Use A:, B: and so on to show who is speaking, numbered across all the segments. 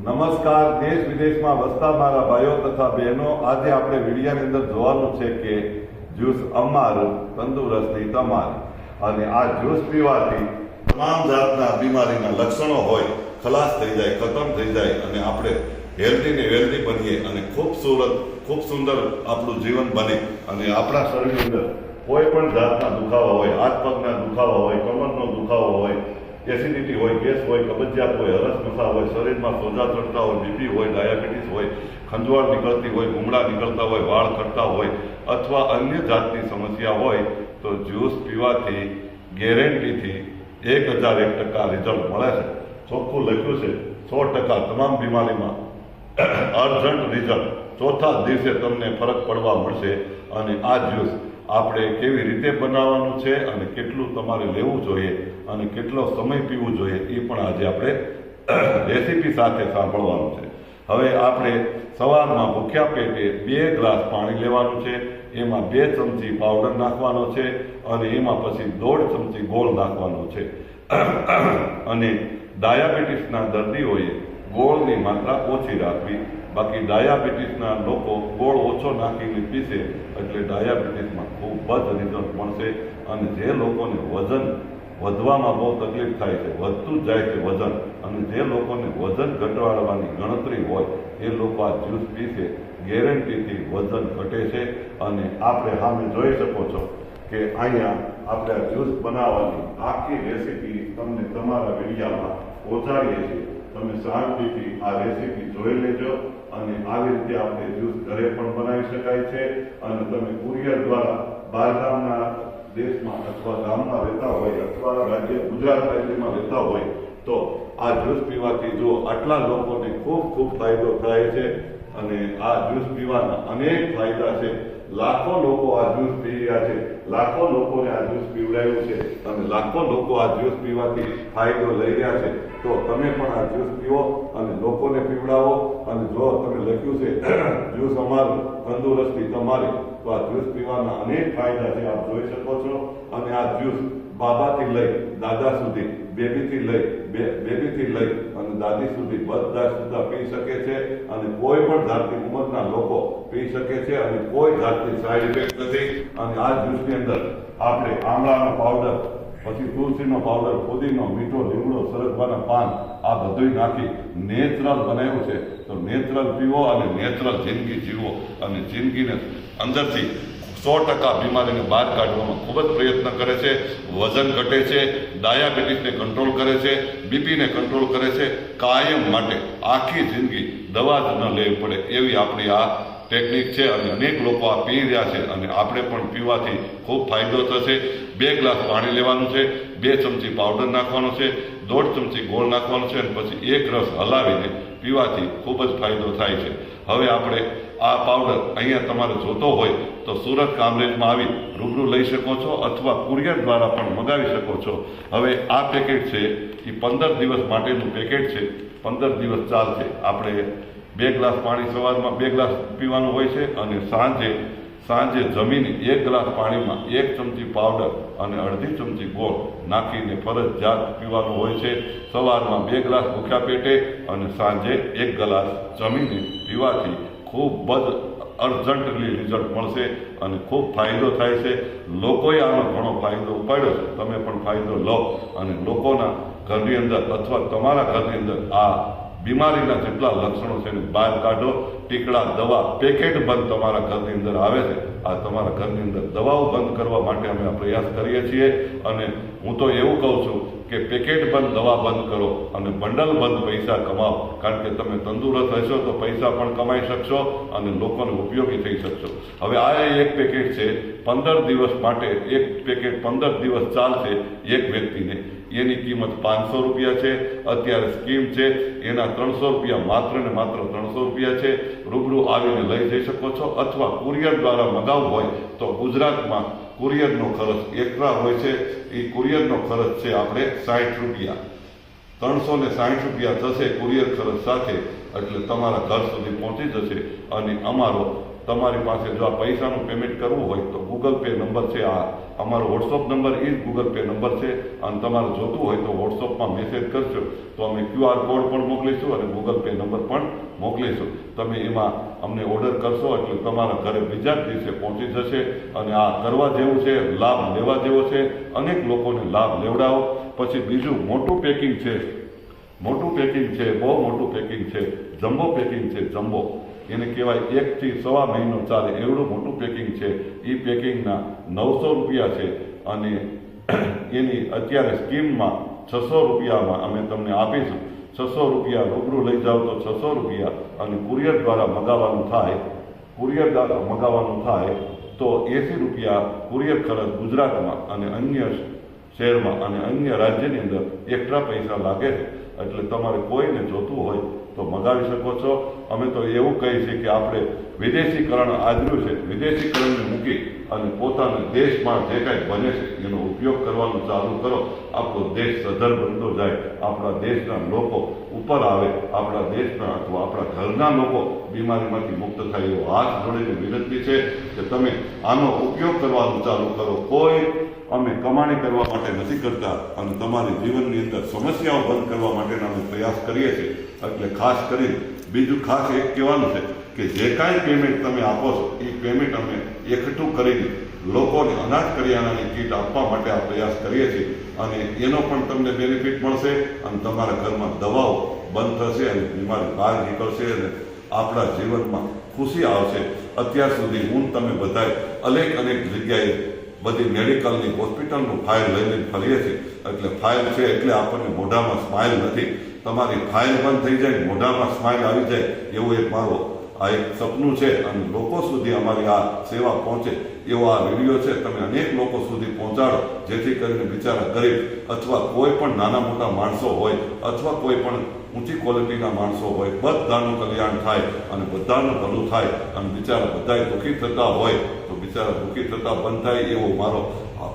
A: નમસ્કાર, દેશ વિદેશમાં વસતા મારા ભાઈઓ તથા બહેનો, આજે આપણે વિડીયાની અંદર જોવાનું છે કે જ્યુસ અમારું, તંદુરસ્તી તમારી. અને આ જ્યુસ પીવાથી તમામ જાતના બીમારીના લક્ષણો હોય, ખલાસ થઈ જાય, ખતમ થઈ જાય અને આપણે હેલ્ધી ને વેલ્ધી બનીએ અને ખૂબ સુરત, ખૂબ સુંદર આપણું જીવન બને. અને આપણા શરીરની અંદર કોઈ પણ જાતના દુખાવા હોય, હાથ પગના દુખાવા હોય, કમરનો દુખાવો હોય એસિડિટી હોય ગેસ હોય, કબજિયાત હોય હરસમસા હોય, શરીરમાં સોજા ચડતા હોય, બીપી હોય, ડાયાબિટીસ હોય, ખંજવાળ નીકળતી હોય ગુમડા નીકળતા હોય, વાળ ખરતા હોય અથવા અન્ય જાતની સમસ્યા હોય, તો જ્યુસ પીવાથી ગેરંટીથી એક હજાર એક ટકા રિઝલ્ટ મળે છે. ચોખ્ખું લખ્યું છે, સો ટકા તમામ બીમારીમાં અર્જન્ટ રિઝલ્ટ. ચોથા દિવસે તમને ફરક પડવા મળશે અને આ જ્યુસ આપણે કેવી રીતે બનાવવાનું છે અને કેટલું તમારે લેવું જોઈએ અને કેટલો સમય પીવું જોઈએ એ પણ આજે આપણે રેસીપી સાથે સાંભળવાનું છે. હવે આપણે સવારમાં ભૂખ્યા પેટે બે ગ્લાસ પાણી લેવાનું છે, એમાં બે ચમચી પાવડર નાખવાનો છે અને એમાં પછી દોઢ ચમચી ગોળ નાખવાનો છે. અને ડાયાબિટીસના દર્દીઓએ ગોળની માત્રા ઓછી રાખવી બાકી ડાયાબિટીસના લોકો ગોળ ઓછો નાખીને પીશે એટલે ડાયાબિટીસમાં ખૂબ જ રિઝલ્ટ મળશે અને જે લોકોને વજન વધવામાં બહુ તકલીફ થાય છે, વધતું જાય છે વજન અને જે લોકોને વજન ઘટાડવાની ગણતરી હોય, એ લોકો આ જ્યુસ પીશે ગેરંટીથી વજન ઘટે છે અને આપણે સામે જોઈ શકો છો કે અહીંયા આપણે જ્યુસ બનાવવાની આખી રેસીપી તમને તમારા વિડીયામાં પહોંચાડીએ છીએ. તમે શાંતિથી આ રેસીપી જોઈ લેજો અને આવી રીતે આપણે જ્યુસ ઘરે પણ બનાવી શકાય છે અને તમે કુરિયર દ્વારા બહારગામના દેશમાં અથવા ગામમાં રહેતા હોય અથવા રાજ્ય ગુજરાત રાજ્યમાં રહેતા હોય તો આ જ્યુસ પીવાથી જો આટલા લોકોને ખૂબ ખૂબ ફાયદો થાય છે અને આ જ્યુસ પીવાના અનેક ફાયદા છે. લાખો લોકો આ જ્યુસ પી રહ્યા છે. લાખો લોકોને આ જ્યુસ પીવડાવ્યું છે. અને લાખો લોકો આ જ્યુસ પીવાથી ફાયદો લઈ રહ્યા છે. તો તમે પણ આ જ્યુસ પીવો અને લોકોને પીવડાવો. અને જો તમે લખ્યું છે, જ્યુસ અમારું તંદુરસ્તી તમારી. તો આ જ્યુસ પીવાના અનેક ફાયદા છે. આપ જોઈ શકો છો. અને આ જ્યુસ બાબાથી લઈ, દાદા સુધી, બેબીથી લઈ બેબીથી લઈ અને દાદી સુધી બધા સુધા પી શકે છે અને કોઈ પણ જાતની ઉંમરના લોકો પી શકે છે અને કોઈ જાતની સાઈડ ઇફેક્ટ નથી. અને આ જ્યુસની અંદર આપણે આમળાનો પાવડર પછી તુલસીનો પાવડર ફુદીનો મીઠો, લીમડો, સરગવાના પાન, આ બધુંય નાખી નેચરલ બનાવ્યું છે. તો નેચરલ પીવો અને નેચરલ જિંદગી જીવો. અને જિંદગીને અંદરથી સો ટકા બીમારીને બહાર કાઢવામાં ખૂબ જ પ્રયત્ન કરે છે, વજન ઘટે છે, ડાયાબિટીસને કંટ્રોલ કરે છે, બીપીને કંટ્રોલ કરે છે, કાયમ માટે આખી જિંદગી દવા જ ન લેવી પડે એવી આપણી આ ટેકનિક છે અને અનેક લોકો આ પી રહ્યા છે અને આપણે પણ પીવાથી ખૂબ ફાયદો થશે. બે ગ્લાસ પાણી લેવાનું છે, બે ચમચી પાવડર નાખવાનો છે, દોઢ ચમચી ગોળ નાખવાનો છે અને પછી એક રસ હલાવીને પીવાથી ખૂબ જ ફાયદો થાય છે. હવે આપણે આ પાવડર અહીંયા તમારે જોતો હોય તો સુરત કામરેજમાં આવી રૂબરૂ લઈ શકો છો અથવા કુરિયર દ્વારા પણ મગાવી શકો છો. હવે આ પેકેટ છે એ પંદર દિવસ માટેનું પેકેટ છે, પંદર દિવસ ચાલશે. આપણે બે ગ્લાસ પાણી સવારમાં બે ગ્લાસ પીવાનું હોય છે અને સાંજે સાંજે જમીને એક ગ્લાસ પાણીમાં એક ચમચી પાવડર અને અડધી ચમચી ગોળ નાખીને ફરજિયાત પીવાનું હોય છે. સવારમાં બે ગ્લાસ ભૂખ્યા પેટે અને સાંજે એક ગ્લાસ જમીને પીવાથી ખૂબ જ અર્જન્ટલી રિઝલ્ટ મળશે અને ખૂબ ફાયદો થાય છે. લોકોએ આનો ઘણો ફાયદો ઉપાડ્યો છે. તમે પણ ફાયદો લો અને લોકોના ઘરની અંદર અથવા તમારા ઘરની અંદર આ બીમારીના જેટલા લક્ષણો છે એને બહાર કાઢો ટીકડા દવા, પેકેટ બંધ તમારા ઘરની અંદર આવે છે. આ તમારા ઘરની અંદર દવાઓ બંધ કરવા માટે અમે આ પ્રયાસ કરીએ છીએ અને હું તો એવું કહું છું કે પેકેટ બંધ, દવા બંધ કરો અને બંડલ બંધ પૈસા કમાવો કારણ કે તમે તંદુરસ્ત હશો તો પૈસા પણ કમાઈ શકશો અને લોકોને ઉપયોગી થઈ શકશો. હવે આ એક પેકેટ છે, પંદર દિવસ માટે, એક પેકેટ પંદર દિવસ ચાલશે એક વ્યક્તિને. એની કિંમત પાંચસો રૂપિયા છે, અત્યારે સ્કીમ છે, એના ત્રણસો રૂપિયા માત્ર ને માત્ર ત્રણસો રૂપિયા છે. રૂબરૂ આવીને લઈ જઈ શકો છો અથવા કુરિયર દ્વારા મગાવવું હોય તો ગુજરાતમાં કુરિયરનો ખર્ચ એક્સ્ટ્રા હોય છે. એ કુરિયરનો ખર્ચ છે આપણે સાઠ રૂપિયા. ત્રણસો ને સાઠ રૂપિયા થશે કુરિયર ખર્ચ સાથે, એટલે તમારા ઘર સુધી પહોંચી જશે અને અમારો તમારી પાસે જો આ પૈસાનું પેમેન્ટ કરવું હોય તો ગૂગલ પે નંબર છે, આ અમારો વોટ્સઅપ નંબર એ જ ગૂગલ પે નંબર છે. અને તમારે જોતું હોય તો વોટ્સઅપમાં મેસેજ કરશો, તો અમે ક્યુઆર કોડ પણ મોકલીશું અને ગૂગલ પે નંબર પણ મોકલીશું. તમે એમાં અમને ઓર્ડર કરશો એટલે તમારા ઘરે બીજા જ દિવસે પહોંચી જશે અને આ કરવા જેવું છે, લાભ લેવા જેવો છે. અનેક લોકોને લાભ લેવડાવો. પછી બીજું મોટું પેકિંગ છે. મોટું પેકિંગ છે, બહુ મોટું પેકિંગ છે. જમ્બો પેકિંગ છે, જમ્બો. એને કહેવાય એકથી સવા મહિનો ચાલે. એવડું મોટું પેકિંગ છે. એ પેકિંગના નવસો રૂપિયા છે અને એની અત્યારે સ્કીમમાં છસો રૂપિયામાં અમે તમને આપીશું. છસો રૂપિયા રૂબરૂ લઈ જાઓ તો છસો રૂપિયા અને કુરિયર દ્વારા મગાવવાનું થાય, કુરિયર દ્વારા મગાવવાનું થાય તો એંસી રૂપિયા કુરિયર ખર્ચ ગુજરાતમાં અને અન્ય શહેરમાં અને અન્ય રાજ્યની અંદર એક્સ્ટ્રા પૈસા લાગે છે. એટલે તમારે કોઈને જોતું હોય તો મગાવી શકો છો. અમે તો એવું કહીએ છીએ કે આપણે વિદેશીકરણ આદર્યું છે. વિદેશીકરણને મૂકી અને પોતાના દેશમાં જે કાંઈ બને છે, એનો ઉપયોગ કરવાનું ચાલુ કરો. આપણો દેશ સધર બનતો જાય. આપણા દેશના લોકો ઉપર આવે. આપણા દેશના અથવા આપણા ઘરના લોકો બીમારીમાંથી મુક્ત થાય એવો હાથ જોડીને વિનંતી છે કે તમે આનો ઉપયોગ કરવાનું ચાલુ કરો. કોઈ અમે કમાણી કરવા માટે નથી કરતા અને તમારી જીવનની અંદર સમસ્યાઓ બંધ કરવા માટેના અમે પ્રયાસ કરીએ છીએ. એટલે ખાસ કરી બીજું ખાસ એક કહેવાનું છે કે જે કાંઈ પેમેન્ટ તમે આપો છો, એ પેમેન્ટ અમે એકઠું કરીને લોકોને અનાજ કરિયાણાની કીટ આપવા માટે આ પ્રયાસ કરીએ છીએ અને એનો પણ તમને બેનિફિટ મળશે અને તમારા ઘરમાં દવાઓ બંધ થશે અને બીમારી બહાર નીકળશે અને આપણા જીવનમાં ખુશી આવશે. અત્યાર સુધી હું તમે બધાએ અનેક અનેક જગ્યાએ બધી મેડિકલની હોસ્પિટલનું ફાઇલ લઈને ફરીએ છીએ. એટલે ફાઇલ છે એટલે આપણને મોઢામાં સ્માઇલ નથી. તમારી ફાઇલ બંધ થઈ જાય, મોઢામાં સ્માઇલ આવી જાય, એવું એક મારો, આ એક સપનું છે અને લોકો સુધી અમારી આ સેવા પહોંચે એવો આ વીડિયો છે. તમે અનેક લોકો સુધી પહોંચાડો, જેથી કરીને બિચારા ગરીબ અથવા કોઈ પણ નાના મોટા માણસો હોય અથવા કોઈ પણ ઊંચી ક્વોલિટીના માણસો હોય, બધાનું કલ્યાણ થાય અને બધાનું ભલું થાય અને બિચારા બધાએ દુઃખી થતા હોય તો બિચારા દુઃખી થતા બંધ થાય એવો મારો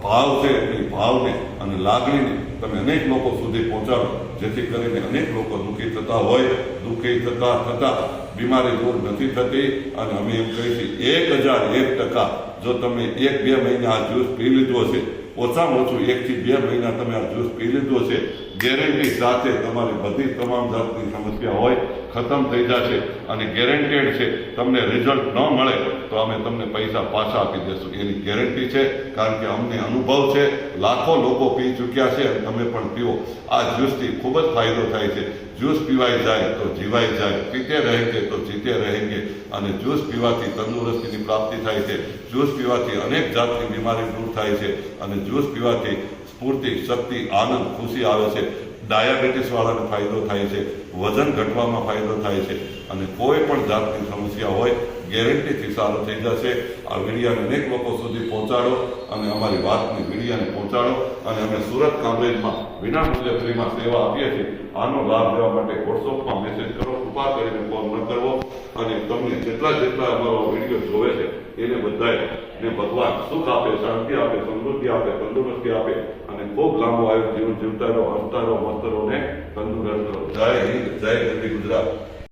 A: ભાવ છે એ ભાવને અને લાગણીને તમે અનેક લોકો સુધી પહોંચાડો. જેથી કરીને અનેક લોકો દુઃખી થતા હોય, દુઃખી થતા થતા બીમારી દૂર નથી થતી. અને અમે એમ કહીએ છીએ, એક હજાર એક ટકા જો તમે એક બે મહિના આ જ્યુસ પી લીધો છે ઓછામાં ઓછું એકથી બે મહિના તમે આ જ્યુસ પી લીધો છે ગેરંટી સાથે તમારી બધી તમામ જાતની સમસ્યા હોય, ખતમ થઈ જશે અને ગેરંટેડ છે, તમને રિઝલ્ટ ન મળે, તો અમે તમને પૈસા પાછા આપી દઈશું એની ગેરંટી છે, કારણ કે અમને અનુભવ છે, લાખો લોકો પી ચૂક્યા છે, અને તમે પણ પીવો આ જ્યુસથી ખૂબ જ ફાયદો થાય છે. જ્યુસ પીવાઈ જાય તો જીવાઈ જાય, પીતે રહેંગે તો જીતે રહેંગે, અને જ્યુસ પીવાથી તંદુરસ્તીની પ્રાપ્તિ થાય છે. જ્યુસ પીવાથી અનેક જાતની બીમારી દૂર થાય છે, અને જ્યુસ પીવાથી સ્ફૂર્તિ, શક્તિ, આનંદ, ખુશી આવે છે. ડાયાબિટીસ વાળાને ફાયદો થાય છે. વજન ઘટવામાં ફાયદો થાય છે. અને કોઈ પણ જાતની સમસ્યા હોય ગેરંટીથી સારું થઈ જશે. આ વિડીયાને અનેક લોકો સુધી પહોંચાડો અને અમારી વાતની વિડીયાને પહોંચાડો અને અમે સુરત કામરેજમાં વિના મૂલ્યે ફ્રીમાં સેવા આપીએ છીએ. આનો લાભ લેવા માટે વોટ્સઅપમાં મેસેજ કરો, કૃપા કરીને ફોન ન કરવો. અને તમને જેટલા જેટલા અમારો વીડિયો જોવે છે, એને બધાએ ને ભગવાન સુખ આપે, શાંતિ આપે, સમૃદ્ધિ આપે, તંદુરસ્તી આપે અને ખૂબ લાંબો આયુ જીવન જીવતા રહો, હસતા રહો, મસ્ત રહો ને તંદુરસ્ત રહો. જય હિન્દ, જય ગરવી ગુજરાત.